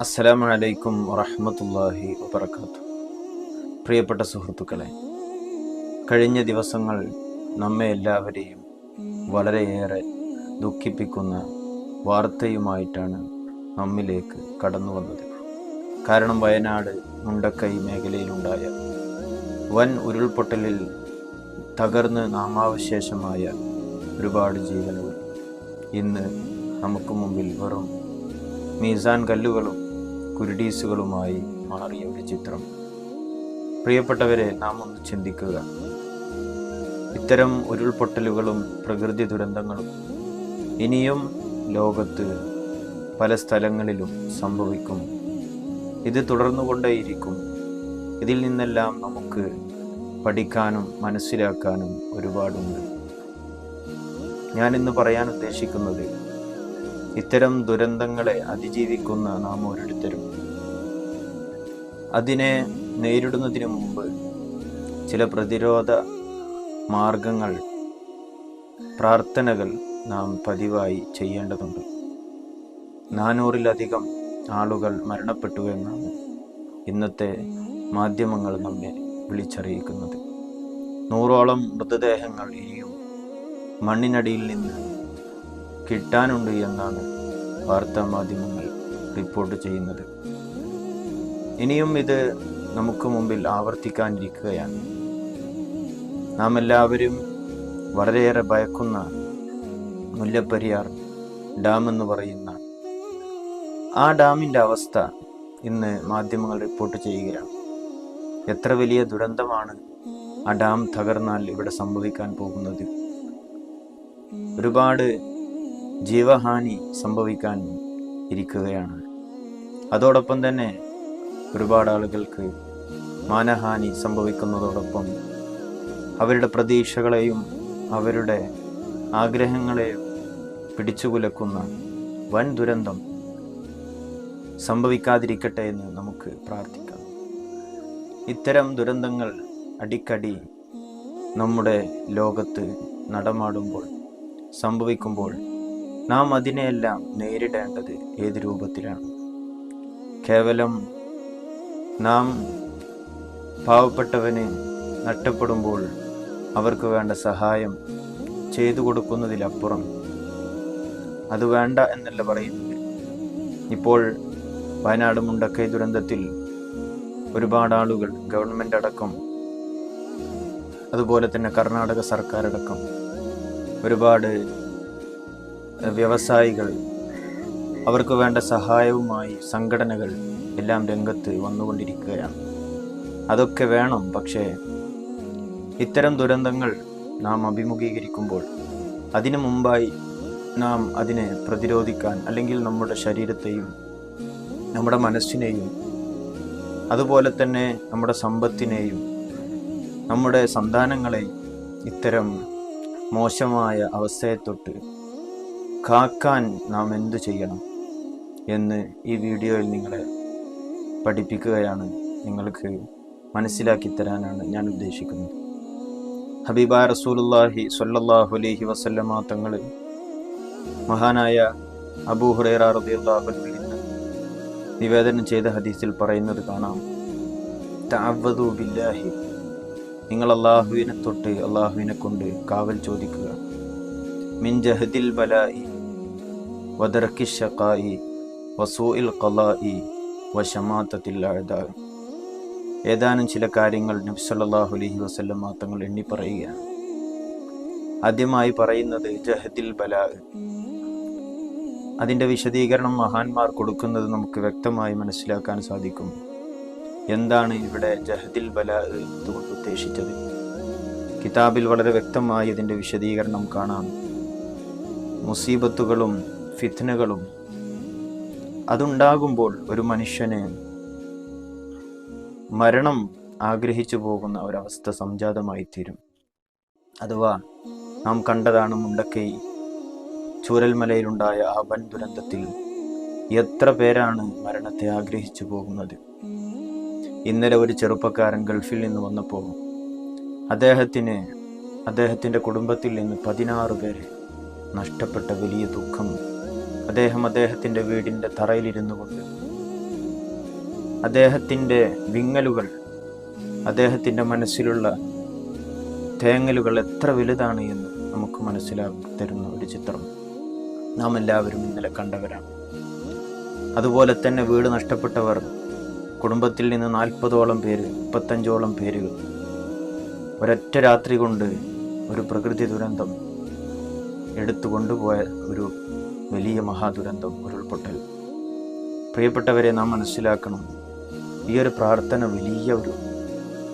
അസ്സലാമു അലൈക്കും വറഹ്മത്തുള്ളാഹി വബർക്കാത്തു പ്രിയപ്പെട്ട സുഹൃത്തുക്കളെ കഴിഞ്ഞ ദിവസങ്ങൾ നമ്മെ എല്ലാവരെയും വളരെയേറെ ദുഃഖിപ്പിക്കുന്ന വാർത്തയുമായിട്ടാണ് നമ്മിലേക്ക് കടന്നു വന്നത്. കാരണം വയനാട് മുണ്ടക്കൈ മേഖലയിലുണ്ടായ വൻ ഉരുൾപൊട്ടലിൽ തകർന്ന് നാമാവശേഷമായ ഒരുപാട് ജീവനുകൾ ഇന്ന് നമുക്ക് മുമ്പിൽ വെറും മീസാൻ കല്ലുകളും കുരുടീസുകളുമായി മാറിയ ഒരു ചിത്രം. പ്രിയപ്പെട്ടവരെ നാം ഒന്ന് ചിന്തിക്കുക. ഇത്തരം ഉരുൾപൊട്ടലുകളും പ്രകൃതി ദുരന്തങ്ങളും ഇനിയും ലോകത്ത് പല സ്ഥലങ്ങളിലും സംഭവിക്കും. ഇത് തുടർന്നുകൊണ്ടേയിരിക്കും. ഇതിൽ നിന്നെല്ലാം നമുക്ക് പഠിക്കാനും മനസ്സിലാക്കാനും ഒരുപാടുണ്ട്. ഞാനിന്ന് പറയാൻ ഉദ്ദേശിക്കുന്നത് ഇത്തരം ദുരന്തങ്ങളെ അതിജീവിക്കുന്ന നാം ഓരോരുത്തരും. അതിനെ നേരിടുന്നതിന് മുമ്പ് ചില പ്രതിരോധ മാർഗങ്ങൾ പ്രാർത്ഥനകൾ നാം പതിവായി ചെയ്യേണ്ടതുണ്ട്. നാനൂറിലധികം ആളുകൾ മരണപ്പെട്ടു എന്നാണ് ഇന്നത്തെ മാധ്യമങ്ങൾ നമ്മെ വിളിച്ചറിയിക്കുന്നത്. നൂറോളം മൃതദേഹങ്ങൾ ഇനിയും മണ്ണിനടിയിൽ നിന്ന് കിട്ടാനുണ്ട് എന്നാണ് വാർത്താ മാധ്യമങ്ങൾ റിപ്പോർട്ട് ചെയ്യുന്നത്. ഇനിയും ഇത് നമുക്ക് മുമ്പിൽ ആവർത്തിക്കാനിരിക്കുകയാണ്. നാം എല്ലാവരും വളരെയേറെ ഭയക്കുന്ന മുല്ലപ്പെരിയാർ ഡാം എന്ന് പറയുന്ന ആ ഡാമിന്റെ അവസ്ഥ ഇന്ന് മാധ്യമങ്ങൾ റിപ്പോർട്ട് ചെയ്യുകയാണ്. എത്ര വലിയ ദുരന്തമാണ് ആ ഡാം തകർന്നാൽ ഇവിടെ സംഭവിക്കാൻ പോകുന്നത്. ഒരുപാട് ജീവഹാനി സംഭവിക്കാൻ ഇരിക്കുകയാണ്. അതോടൊപ്പം തന്നെ ഒരുപാട് ആളുകൾക്ക് മാനഹാനി സംഭവിക്കുന്നതോടൊപ്പം അവരുടെ പ്രതീക്ഷകളെയും അവരുടെ ആഗ്രഹങ്ങളെയും പിടിച്ചുകുലക്കുന്ന വൻ ദുരന്തം സംഭവിക്കാതിരിക്കട്ടെ എന്ന് നമുക്ക് പ്രാർത്ഥിക്കാം. ഇത്തരം ദുരന്തങ്ങൾ അടിക്കടി നമ്മുടെ ലോകത്ത് നടമാടുമ്പോൾ സംഭവിക്കുമ്പോൾ നാം അതിനെയെല്ലാം നേരിടേണ്ടത് ഏത് രൂപത്തിലാണ്? കേവലം നാം പാവപ്പെട്ടവന് നഷ്ടപ്പെടുമ്പോൾ അവർക്ക് വേണ്ട സഹായം ചെയ്തു കൊടുക്കുന്നതിലപ്പുറം അത് വേണ്ട എന്നല്ല പറയുന്നത്. ഇപ്പോൾ വയനാട് മുണ്ടക്കൈ ദുരന്തത്തിൽ ഒരുപാട് ആളുകൾ ഗവൺമെന്റ് അടക്കം അതുപോലെ തന്നെ കർണാടക സർക്കാരടക്കം ഒരുപാട് വ്യവസായികൾ അവർക്ക് വേണ്ട സഹായവുമായി സംഘടനകൾ എല്ലാം രംഗത്ത് വന്നുകൊണ്ടിരിക്കുകയാണ്. അതൊക്കെ വേണം പക്ഷേ ഇത്തരം ദുരന്തങ്ങൾ നാം അഭിമുഖീകരിക്കുമ്പോൾ അതിനു മുമ്പായി നാം അതിനെ പ്രതിരോധിക്കാൻ അല്ലെങ്കിൽ നമ്മുടെ ശരീരത്തെയും നമ്മുടെ മനസ്സിനെയും അതുപോലെ തന്നെ നമ്മുടെ സമ്പത്തിനെയും നമ്മുടെ സന്താനങ്ങളെയും ഇത്തരം മോശമായ അവസ്ഥയെ തൊട്ട് കാക്കാൻ നാം എന്ത് ചെയ്യണം എന്ന് ഈ വീഡിയോയിൽ നിങ്ങളെ പഠിപ്പിക്കുകയാണ് നിങ്ങൾക്ക് മനസ്സിലാക്കി തരാനാണ് ഞാൻ ഉദ്ദേശിക്കുന്നത്. ഹബീബ റസൂലുല്ലാഹി സ്വല്ലല്ലാഹു അലൈഹി വസല്ലമ തങ്ങൾ മഹാനായ അബൂ ഹുറൈറ റളിയല്ലാഹു നിന്ന് നിവേദനം ചെയ്ത ഹദീസിൽ പറയുന്നത് കാണാം. തഅവ്വദു ബില്ലാഹി. നിങ്ങൾ അള്ളാഹുവിനെ തൊട്ട് അള്ളാഹുവിനെ കൊണ്ട് കാവൽ ചോദിക്കുക. മിൻ ജഹദിൽ ബലായി വദർക്കി الشقاء وسوء ഖലായി وشماتة الأعداء. ഏതാനും ചില കാര്യങ്ങൾ നബി സല്ലല്ലാഹു അലൈഹി വസല്ലം തങ്ങൾ എണ്ണി പറയുകയാണ്. ആദ്യമായി പറയുന്നത് ജഹദിൽ ബലാ. അതിന്റെ വിശദീകരണം മഹാന്മാർ കൊടുക്കുന്നത് നമുക്ക് വ്യക്തമായി മനസ്സിലാക്കാൻ സാധിക്കും. എന്താണ് ഇവിടെ ജഹദിൽ ബലാ എന്നുകൊണ്ട് ഉദ്ദേശിച്ചത്? കിതാബിൽ വളരെ വ്യക്തമായി ഇതിന്റെ വിശദീകരണം കാണാം. മുസീബത്തുകളും ഫിത്നകളും അതുണ്ടാകുമ്പോൾ ഒരു മനുഷ്യന് മരണം ആഗ്രഹിച്ചു പോകുന്ന ഒരവസ്ഥ സംജാതമായി തീരും അഥവാ നാം കണ്ടതാണ് മുണ്ടക്കൈ ചൂരൽമലയിലുണ്ടായ ആ വൻ ദുരന്തത്തിൽ എത്ര പേരാണ് മരണത്തെ ആഗ്രഹിച്ചു പോകുന്നത്. ഇന്നലെ ഒരു ചെറുപ്പക്കാരൻ ഗൾഫിൽ നിന്ന് വന്നപ്പോൾ അദ്ദേഹത്തിന് അദ്ദേഹത്തിന്റെ കുടുംബത്തിൽ നിന്ന് പതിനാറ് പേരെ നഷ്ടപ്പെട്ട വലിയ ദുഃഖം അദ്ദേഹം അദ്ദേഹത്തിന്റെ വീടിന്റെ തറയിലിരുന്നു കൊണ്ട്. അദ്ദേഹത്തിന്റെ വിങ്ങലുകൾ അദ്ദേഹത്തിന്റെ മനസ്സിലുള്ള തേങ്ങലുകൾ എത്ര വലുതാണ് എന്ന് നമുക്ക് മനസ്സിലാക്കി തരുന്ന ഒരു ചിത്രം. നാം എല്ലാവരും ഇന്നലെ കണ്ടവരാണ്. അതുപോലെ തന്നെ വീട് നഷ്ടപ്പെട്ടവർ കുടുംബത്തിൽ നിന്ന് നാൽപ്പതോളം പേര് മുപ്പത്തഞ്ചോളം പേരുകൾ ഒരൊറ്റ രാത്രി കൊണ്ട് ഒരു പ്രകൃതി ദുരന്തം എടുത്തു കൊണ്ടുപോയ ഒരു വലിയ മഹാദുരന്തം ഉരുൾപൊട്ടൽ. പ്രിയപ്പെട്ടവരെ നാം മനസ്സിലാക്കണം ഈ ഒരു പ്രാർത്ഥന വലിയ ഒരു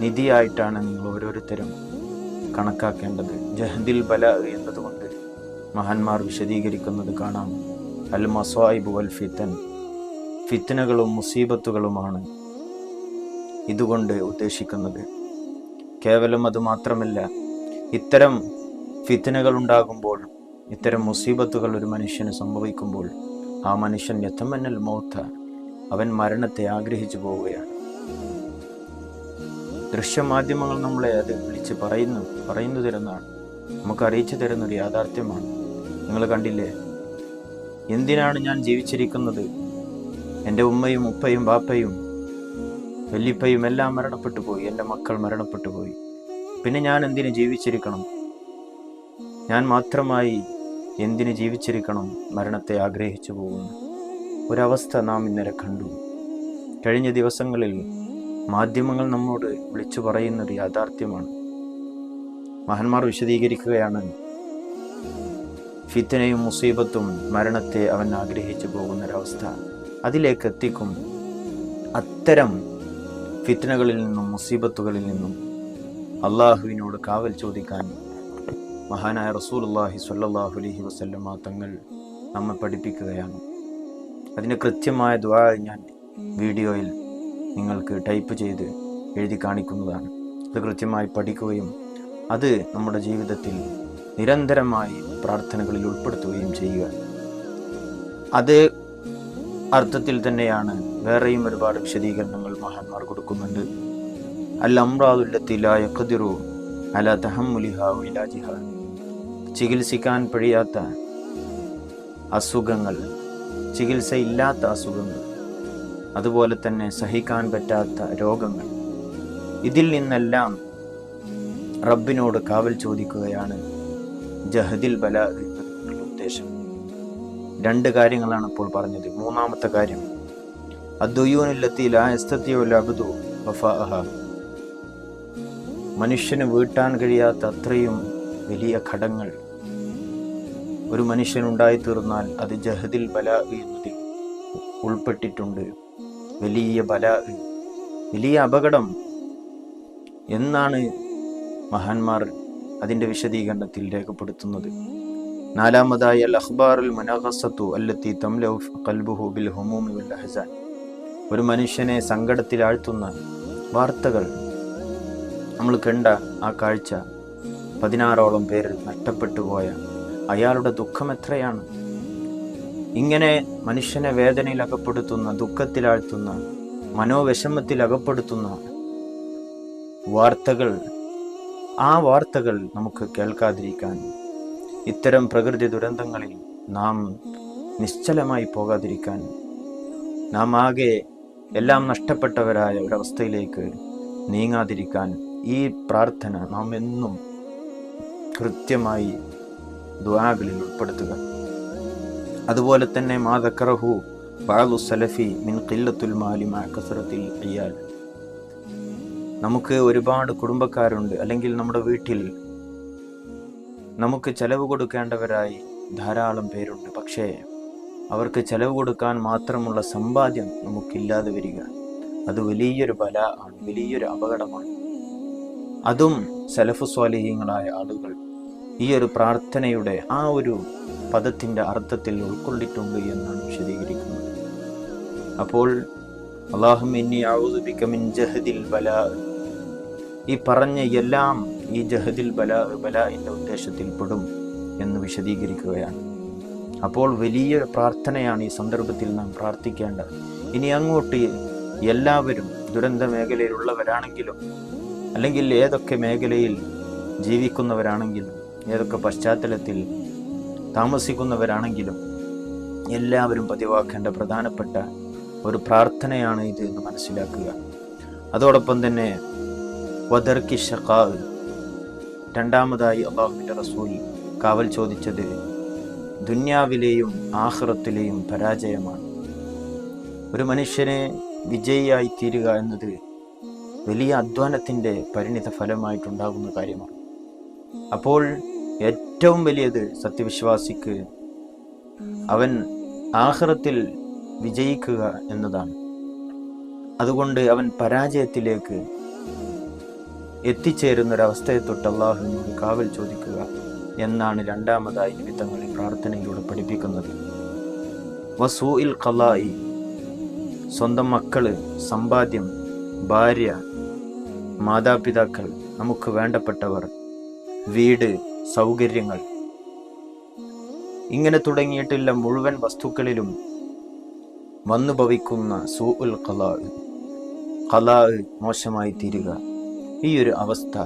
നിധിയായിട്ടാണ് നിങ്ങൾ ഓരോരുത്തരും കണക്കാക്കേണ്ടത്. ജഹദിൽ ബല എന്നതുകൊണ്ട് മഹാന്മാർ വിശദീകരിക്കുന്നത് കാണാം. അൽ മസ്വായിബ് വൽ ഫിത്തൻ. ഫിത്തനകളും മുസീബത്തുകളുമാണ് ഇതുകൊണ്ട് ഉദ്ദേശിക്കുന്നത്. കേവലം അത് മാത്രമല്ല ഇത്തരം ഫിത്തനകൾ ഉണ്ടാകുമ്പോൾ ഇത്തരം മുസീബത്തുകൾ ഒരു മനുഷ്യന് സംഭവിക്കുമ്പോൾ ആ മനുഷ്യൻ യഥമന്നൽ മൗത്ത അവൻ മരണത്തെ ആഗ്രഹിച്ചു പോവുകയാണ്. ദൃശ്യമാധ്യമങ്ങൾ നമ്മളെ അത് വിളിച്ച് പറയുന്നു പറയുന്നു തരുന്നതാണ്. നമുക്ക് അറിയിച്ചു തരുന്നൊരു യാഥാർത്ഥ്യമാണ്. നിങ്ങൾ കണ്ടില്ലേ? എന്തിനാണ് ഞാൻ ജീവിച്ചിരിക്കുന്നത്? എന്റെ ഉമ്മയും ഉപ്പയും ബാപ്പയും വല്യപ്പയും എല്ലാം മരണപ്പെട്ടു പോയി. എന്റെ മക്കൾ മരണപ്പെട്ടു പോയി. പിന്നെ ഞാൻ എന്തിനു ജീവിച്ചിരിക്കണം? ഞാൻ മാത്രമായി എന്തിനു ജീവിച്ചിരിക്കണം? മരണത്തെ ആഗ്രഹിച്ചു പോകുന്നു. ഒരവസ്ഥ നാം ഇന്നലെ കണ്ടു. കഴിഞ്ഞ ദിവസങ്ങളിൽ മാധ്യമങ്ങൾ നമ്മോട് വിളിച്ചു പറയുന്നൊരു യാഥാർത്ഥ്യമാണ്. മഹന്മാർ വിശദീകരിക്കുകയാണ് ഫിത്തനയും മുസീബത്തും മരണത്തെ അവൻ ആഗ്രഹിച്ചു പോകുന്നൊരവസ്ഥ അതിലേക്ക് എത്തിക്കും. അത്തരം ഫിത്തനകളിൽ നിന്നും മുസീബത്തുകളിൽ നിന്നും അള്ളാഹുവിനോട് കാവൽ ചോദിക്കാൻ മഹാനായ റസൂലുള്ളാഹി സ്വല്ലല്ലാഹു അലഹി വസല്ലമ തങ്ങൾ നമ്മെ പഠിപ്പിക്കുകയാണ്. അതിന് കൃത്യമായ ദ്വാ ഞാൻ വീഡിയോയിൽ നിങ്ങൾക്ക് ടൈപ്പ് ചെയ്ത് എഴുതി കാണിക്കുന്നതാണ്. അത് കൃത്യമായി പഠിക്കുകയും അത് നമ്മുടെ ജീവിതത്തിൽ നിരന്തരമായി പ്രാർത്ഥനകളിൽ ഉൾപ്പെടുത്തുകയും ചെയ്യുക. അത് അർത്ഥത്തിൽ തന്നെയാണ് വേറെയും ഒരുപാട് വിശദീകരണങ്ങൾ മഹാന്മാർ കൊടുക്കുന്നുണ്ട്. അൽ അമ്രാദുല്ലത്തിലായ ഖദിറു അല തഹമ്മുലിഹ ഇലാജിഹ ചികിത്സിക്കാൻ കഴിയാത്ത അസുഖങ്ങൾ ചികിത്സയില്ലാത്ത അസുഖങ്ങൾ അതുപോലെ തന്നെ സഹിക്കാൻ പറ്റാത്ത രോഗങ്ങൾ. ഇതിൽ നിന്നെല്ലാം റബ്ബിനോട് കാവൽ ചോദിക്കുകയാണ് ജഹദിൽ ബല ഉദ്ദേശം. രണ്ട് കാര്യങ്ങളാണ് ഇപ്പോൾ പറഞ്ഞത്. മൂന്നാമത്തെ കാര്യം അദ്വയൂനിലെത്തിയിലബുദു മനുഷ്യന് വീട്ടാൻ കഴിയാത്ത അത്രയും വലിയ ഘടങ്ങൾ ഒരു മനുഷ്യനുണ്ടായി തീർന്നാൽ അത് ജഹദിൽ ബല എന്നതിൽ ഉൾപ്പെട്ടിട്ടുണ്ട്. വലിയ ബല വലിയ അപകടം എന്നാണ് മഹാന്മാർ അതിന്റെ വിശദീകരണത്തിൽ രേഖപ്പെടുത്തുന്നത്. നാലാമതായി അൽ അഖ്ബാറുൽ മുനഖസത്തു അല്ലത്തി തംലൗ ഖൽബുഹു ബിൽ വൽ ഒരു മനുഷ്യനെ സങ്കടത്തിൽ ആഴ്ത്തുന്ന വാർത്തകൾ നമ്മൾ കണ്ട ആ കാഴ്ച പതിനാറോളം പേര് നഷ്ടപ്പെട്ടു പോയ അയാളുടെ ദുഃഖം എത്രയാണ്? ഇങ്ങനെ മനുഷ്യനെ വേദനയിൽ അകപ്പെടുത്തുന്ന ദുഃഖത്തിലാഴ്ത്തുന്ന മനോവിഷമത്തിൽ അകപ്പെടുത്തുന്ന വാർത്തകൾ ആ വാർത്തകൾ നമുക്ക് കേൾക്കാതിരിക്കാൻ ഇത്തരം പ്രകൃതി ദുരന്തങ്ങളിൽ നാം നിശ്ചലമായി പോകാതിരിക്കാൻ നാം ആകെ എല്ലാം നഷ്ടപ്പെട്ടവരായ ഒരവസ്ഥയിലേക്ക് നീങ്ങാതിരിക്കാൻ ഈ പ്രാർത്ഥന നാം എന്നും കൃത്യമായി ദ്വാകളിൽ ഉൾപ്പെടുത്തുക. അതുപോലെ തന്നെ മാതക്കറഹു ബാലു സലഫി മിൻ ഖില്ലത്തുൽ മാലിമ കസറത്തിൽ അയ്യാൽ. നമുക്ക് ഒരുപാട് കുടുംബക്കാരുണ്ട്. അല്ലെങ്കിൽ നമ്മുടെ വീട്ടിൽ നമുക്ക് ചെലവ് കൊടുക്കേണ്ടവരായി ധാരാളം പേരുണ്ട്. പക്ഷേ അവർക്ക് ചെലവ് കൊടുക്കാൻ മാത്രമുള്ള സമ്പാദ്യം നമുക്കില്ലാതെ വരിക. അത് വലിയൊരു ബല ആണ്. വലിയൊരു അപകടമാണ്. അതും സലഫ് സ്വാലിഹീങ്ങളായ ആളുകൾ ഈ ഒരു പ്രാർത്ഥനയുടെ ആ ഒരു പദത്തിന്റെ അർത്ഥത്തിൽ ഉൾക്കൊണ്ടിട്ടുണ്ട് എന്നാണ് വിശദീകരിക്കുന്നത്. അപ്പോൾ അള്ളാഹും ജഹദിൽ ബല ഈ പറഞ്ഞ എല്ലാം ഈ ജഹദിൽ ബല ബലാഇന്റെ ഉദ്ദേശത്തിൽ പെടും എന്ന് വിശദീകരിക്കുകയാണ്. അപ്പോൾ വലിയ പ്രാർത്ഥനയാണ് ഈ സന്ദർഭത്തിൽ നാം പ്രാർത്ഥിക്കേണ്ടത്. ഇനി അങ്ങോട്ട് എല്ലാവരും ദുരന്ത മേഖലയിലുള്ളവരാണെങ്കിലും അല്ലെങ്കിൽ ഏതൊക്കെ മേഖലയിൽ ജീവിക്കുന്നവരാണെങ്കിലും ഏതൊക്കെ പശ്ചാത്തലത്തിൽ താമസിക്കുന്നവരാണെങ്കിലും എല്ലാവരും പതിവാക്കേണ്ട പ്രധാനപ്പെട്ട ഒരു പ്രാർത്ഥനയാണ് ഇത് എന്ന് മനസ്സിലാക്കുക. അതോടൊപ്പം തന്നെ വദർക്കി ഷഖാവ് രണ്ടാമതായി അള്ളാഹുവിന്റെ റസൂൽ കാവൽ ചോദിച്ചത് ദുന്യാവിലെയും ആഹ്റത്തിലെയും പരാജയമാണ്. ഒരു മനുഷ്യനെ വിജയിയായി തീരുക എന്നത് വലിയ അധ്വാനത്തിന്റെ പരിണിത ഫലമായിട്ടുണ്ടാകുന്ന കാര്യമാണ്. അപ്പോൾ ഏറ്റവും വലിയത് സത്യവിശ്വാസിക്ക് അവൻ ആഹ്റത്തിൽ വിജയിക്കുക എന്നതാണ്. അതുകൊണ്ട് അവൻ പരാജയത്തിലേക്ക് എത്തിച്ചേരുന്നൊരവസ്ഥയെ തൊട്ട് അള്ളാഹുവിനോട് കാവൽ ചോദിക്കുക എന്നാണ് രണ്ടാമതായി നിമിത്തങ്ങളിൽ പ്രാർത്ഥനയിലൂടെ പഠിപ്പിക്കുന്നത്. വസൂ ഇൽ കലായി സ്വന്തം മക്കൾ സമ്പാദ്യം ഭാര്യ മാതാപിതാക്കൾ നമുക്ക് വേണ്ടപ്പെട്ടവർ വീട് സൗകര്യങ്ങൾ. ഇങ്ങനെ തുടങ്ങിയിട്ടില്ല മുഴുവൻ വസ്തുക്കളിലും വന്നു ഭവിക്കുന്ന സൂ ഉൽ കലാ കലാ മോശമായി തീരുക. ഈ ഒരു അവസ്ഥ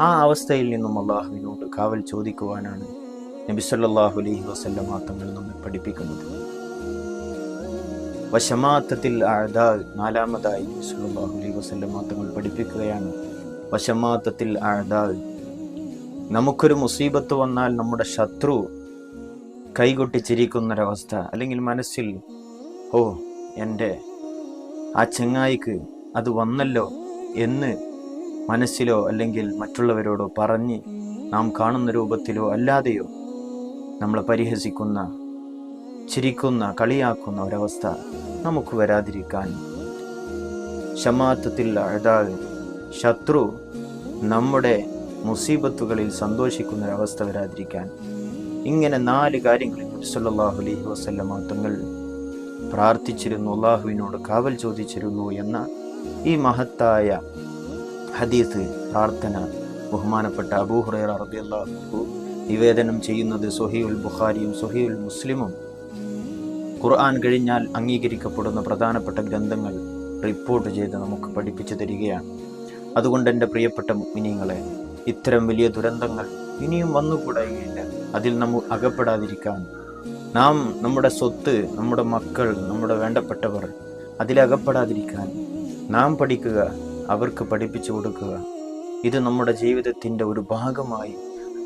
ആ അവസ്ഥയിൽ നിന്നും അള്ളാഹുവിനോട് കാവൽ ചോദിക്കുവാനാണ് നബി സല്ലല്ലാഹു അലൈഹി വസല്ലമ തങ്ങൾ നമ്മെ പഠിപ്പിക്കുന്നത്. വശമാത്തത്തിൽ അഴതാ നാലാമതായി നബി സല്ലല്ലാഹു അലൈഹി വസല്ലമ തങ്ങൾ പഠിപ്പിക്കുകയാണ്. വശമാത്തത്തിൽ അഴതാ നമുക്കൊരു മുസീബത്ത് വന്നാൽ നമ്മുടെ ശത്രു കൈകൊട്ടിച്ചിരിക്കുന്നൊരവസ്ഥ അല്ലെങ്കിൽ മനസ്സിൽ ഓ എന്റെ ആ ചെങ്ങായിക്ക് അത് വന്നല്ലോ എന്ന് മനസ്സിലോ അല്ലെങ്കിൽ മറ്റുള്ളവരോടോ പറഞ്ഞ് നാം കാണുന്ന രൂപത്തിലോ അല്ലാതെയോ നമ്മളെ പരിഹസിക്കുന്ന ചിരിക്കുന്ന കളിയാക്കുന്ന ഒരവസ്ഥ നമുക്ക് വരാതിരിക്കാൻ ഷമാത്തത്തിൽ അഴുതാതെ ശത്രു നമ്മുടെ മുസീബത്തുകളിൽ സന്തോഷിക്കുന്ന ഒരവസ്ഥ വരാതിരിക്കാൻ ഇങ്ങനെ നാല് കാര്യങ്ങളിൽ സല്ലല്ലാഹു അലൈഹി വസല്ലമ തങ്ങൾ പ്രാർത്ഥിച്ചിരുന്നു അള്ളാഹുവിനോട് കാവൽ ചോദിച്ചിരുന്നു എന്ന ഈ മഹത്തായ ഹദീസ് പ്രാർത്ഥന ബഹുമാനപ്പെട്ട അബൂഹുറൈറ റളിയല്ലാഹു നിവേദനം ചെയ്യുന്നത് സൊഹീഉൽ ബുഖാരിയും സൊഹീഉൽ മുസ്ലിമും. ഖുർആൻ കഴിഞ്ഞാൽ അംഗീകരിക്കപ്പെടുന്ന പ്രധാനപ്പെട്ട ഗ്രന്ഥങ്ങൾ റിപ്പോർട്ട് ചെയ്ത് നമുക്ക് പഠിപ്പിച്ചു തരികയാണ്. അതുകൊണ്ട് എന്റെ പ്രിയപ്പെട്ട മുഗ്മിനീങ്ങളെ ഇത്തരം വലിയ ദുരന്തങ്ങൾ ഇനിയും വന്നുകൂടുകയില്ല അതിൽ നമ്മൾ അകപ്പെടാതിരിക്കാൻ. നാം നമ്മുടെ സ്വത്ത് നമ്മുടെ മക്കൾ നമ്മുടെ വേണ്ടപ്പെട്ടവർ അതിലകപ്പെടാതിരിക്കാൻ നാം പഠിക്കുക അവർക്ക് പഠിപ്പിച്ചു കൊടുക്കുക. ഇത് നമ്മുടെ ജീവിതത്തിന്റെ ഒരു ഭാഗമായി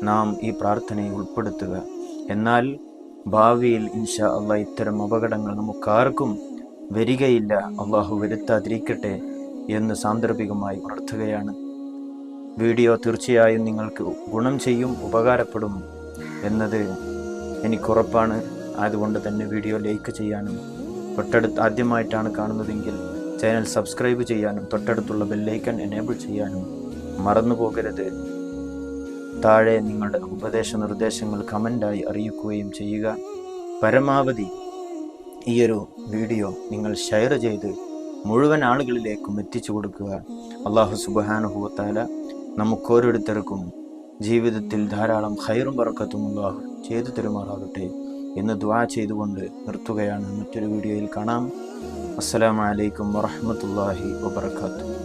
നാം ഈ പ്രാർത്ഥനയെ ഉൾപ്പെടുത്തുക. എന്നാൽ ഭാവിയിൽ ഇൻഷാ അള്ളാഹ് ഇത്തരം അപകടങ്ങൾ നമുക്കാർക്കും വരികയില്ല. അള്ളാഹു വരുത്താതിരിക്കട്ടെ എന്ന് സാന്ദർഭികമായി ഉണർത്തുകയാണ്. വീഡിയോ തീർച്ചയായും നിങ്ങൾക്ക് ഗുണം ചെയ്യും ഉപകാരപ്പെടും എന്നത് എനിക്കുറപ്പാണ്. അതുകൊണ്ട് തന്നെ വീഡിയോ ലൈക്ക് ചെയ്യാനും തൊട്ടടുത്ത് ആദ്യമായിട്ടാണ് കാണുന്നതെങ്കിൽ ചാനൽ സബ്സ്ക്രൈബ് ചെയ്യാനും തൊട്ടടുത്തുള്ള ബെല്ലൈക്കൺ എനേബിൾ ചെയ്യാനും മറന്നു പോകരുത് താഴെ നിങ്ങളുടെ ഉപദേശ നിർദ്ദേശങ്ങൾ കമന്റായി അറിയിക്കുകയും ചെയ്യുക. പരമാവധി ഈയൊരു വീഡിയോ നിങ്ങൾ ഷെയർ ചെയ്ത് മുഴുവൻ ആളുകളിലേക്കും എത്തിച്ചു കൊടുക്കുക. അള്ളാഹു സുബാനുഭവത്താല നമുക്കോരോരുത്തർക്കും ജീവിതത്തിൽ ധാരാളം ഹൈറും പറക്കത്തും അള്ളാഹു ചെയ്തു തരുമാറാകട്ടെ എന്ന് ദ്വാ ചെയ്തുകൊണ്ട് നിർത്തുകയാണ്. മറ്റൊരു വീഡിയോയിൽ കാണാം. അസ്സലാമലൈക്കും വറഹമത്തല്ലാഹി വബർക്കാത്തു